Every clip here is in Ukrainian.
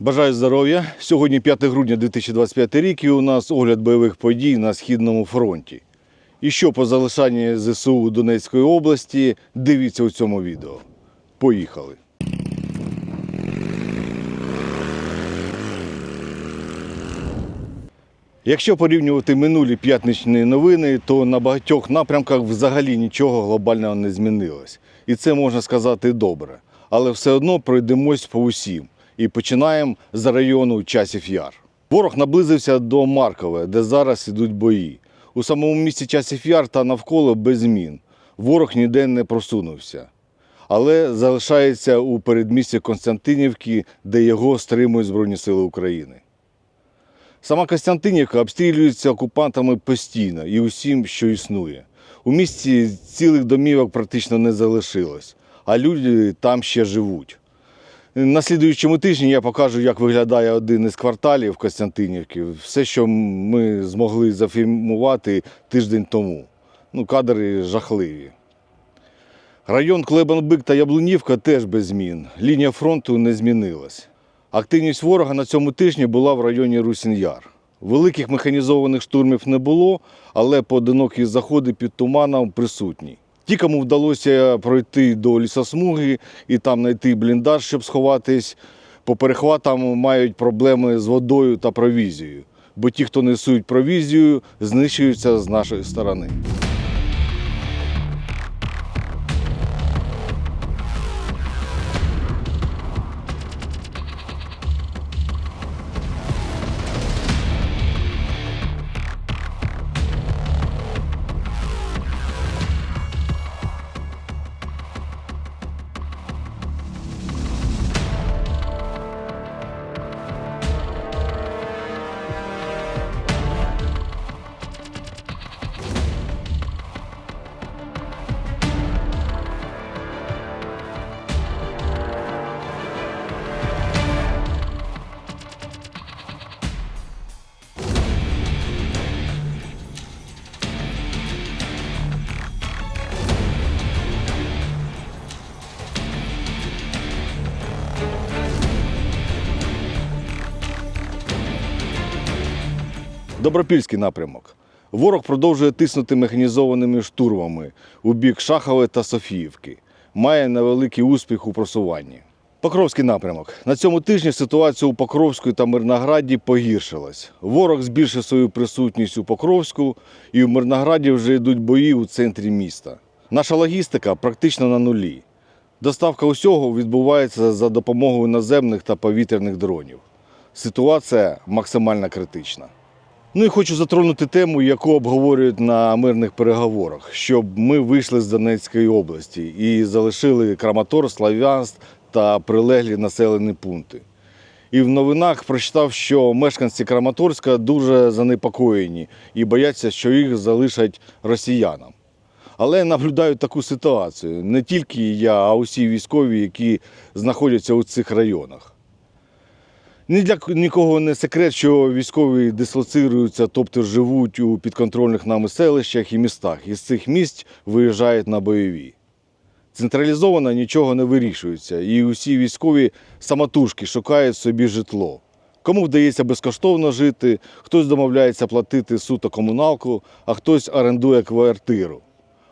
Бажаю здоров'я. Сьогодні 5 грудня 2025 рік і у нас огляд бойових подій на Східному фронті. І що по залишанні ЗСУ Донецької області, дивіться у цьому відео. Поїхали. Якщо порівнювати минулі п'ятничні новини, то на багатьох напрямках взагалі нічого глобального не змінилось. І це можна сказати добре. Але все одно пройдемось по усім. І починаємо з району Часів Яр. Ворог наблизився до Маркове, де зараз ідуть бої. У самому місті Часів Яр та навколо без змін. Ворог ніде не просунувся. Але залишається у передмісті Константинівки, де його стримують Збройні Сили України. Сама Костянтинівка обстрілюється окупантами постійно і усім, що існує. У місті цілих домівок практично не залишилось, а люди там ще живуть. На слідуючому тижні я покажу, як виглядає один із кварталів Костянтинівки. Все, що ми змогли зафільмувати тиждень тому. Ну, кадри жахливі. Район Клебанбик та Яблунівка теж без змін. Лінія фронту не змінилась. Активність ворога на цьому тижні була в районі Русін-Яр. Великих механізованих штурмів не було, але поодинокі заходи під туманом присутні. Ті, кому вдалося пройти до лісосмуги і там знайти бліндаж, щоб сховатись, по перехватам мають проблеми з водою та провізією. Бо ті, хто несуть провізію, знищуються з нашої сторони. Добропільський напрямок. Ворог продовжує тиснути механізованими штурмами у бік Шахове та Софіївки. Має невеликий успіх у просуванні. Покровський напрямок. На цьому тижні ситуація у Покровську та Мирнограді погіршилась. Ворог збільшив свою присутність у Покровську, і у Мирнограді вже йдуть бої у центрі міста. Наша логістика практично на нулі. Доставка усього відбувається за допомогою наземних та повітряних дронів. Ситуація максимально критична. Ну і хочу затронути тему, яку обговорюють на мирних переговорах, щоб ми вийшли з Донецької області і залишили Краматор, Слав'янськ та прилеглі населені пункти. І в новинах прочитав, що мешканці Краматорська дуже занепокоєні і бояться, що їх залишать росіянам. Але наблюдаю таку ситуацію не тільки я, а усі військові, які знаходяться у цих районах. Ні для нікого не секрет, що військові дислоцируються, тобто живуть у підконтрольних нами селищах і містах. Із цих місць виїжджають на бойові. Централізовано нічого не вирішується, і усі військові самотужки шукають собі житло. Кому вдається безкоштовно жити, хтось домовляється платити суто комуналку, а хтось орендує квартиру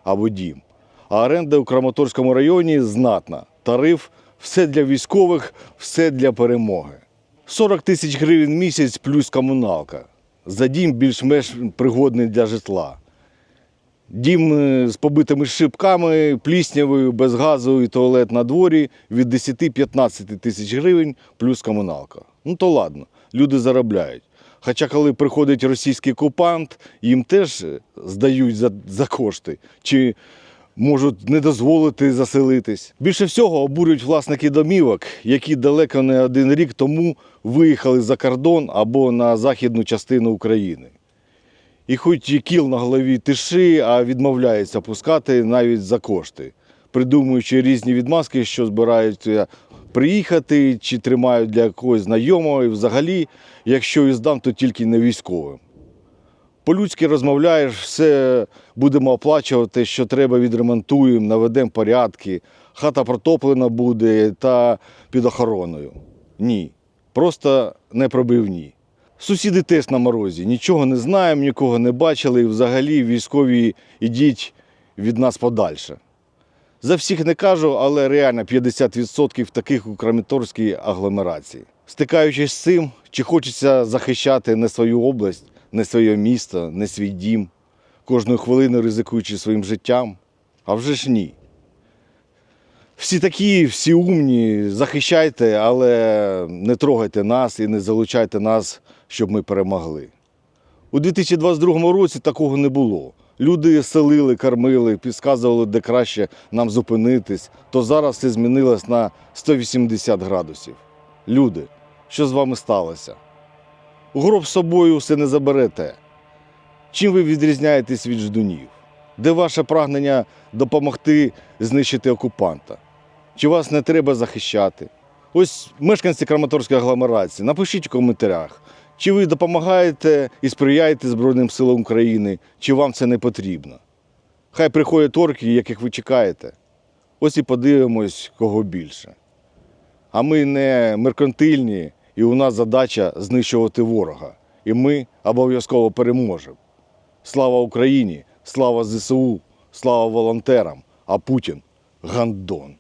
або дім. А оренда у Краматорському районі знатна. Тариф все для військових, все для перемоги. 40 тисяч гривень в місяць плюс комуналка. За дім більш-менш пригодний для житла. Дім е, з побитими шибками, пліснявою, без газу і туалет на дворі від 10-15 тисяч гривень плюс комуналка. Ну то ладно, люди заробляють. Хоча коли приходить російський окупант, їм теж е, здають за, за кошти. Чи можуть не дозволити заселитись. Більше всього обурюють власники домівок, які далеко не один рік тому виїхали за кордон або на західну частину України. І хоч і кіл на голові тиши, а відмовляється пускати навіть за кошти, придумуючи різні відмазки, що збираються приїхати чи тримають для якогось знайомого. І взагалі, якщо і здам, то тільки не військовим. По-людськи розмовляєш, все будемо оплачувати, що треба, відремонтуємо, наведемо порядки, хата протоплена буде та під охороною. Ні. просто непробивні. Сусіди теж на морозі, нічого не знаємо, нікого не бачили, і взагалі військові ідіть від нас подальше. За всіх не кажу, але реально 50% таких у Краматорській агломерації. Стикаючись з цим, чи хочеться захищати не свою область, не своє місто, не свій дім, кожну хвилину ризикуючи своїм життям? А вже ж ні. Всі такі, всі умні, захищайте, але не трогайте нас і не залучайте нас, щоб ми перемогли. У 2022 році такого не було. Люди селили, кормили, підказували, де краще нам зупинитись, то зараз все змінилось на 180 градусів. Люди, що з вами сталося? Гроб з собою все не заберете. Чим ви відрізняєтесь від ждунів? Де ваше прагнення допомогти знищити окупанта? Чи вас не треба захищати? Ось мешканці Краматорської агломерації, напишіть у коментарях, чи ви допомагаєте і сприяєте Збройним силам України, чи вам це не потрібно. Хай приходять орки, яких ви чекаєте. Ось і подивимось, кого більше. А ми не меркантильні, і у нас задача знищувати ворога. І ми обов'язково переможемо. Слава Україні! Слава ЗСУ! Слава волонтерам! А Путін гандон!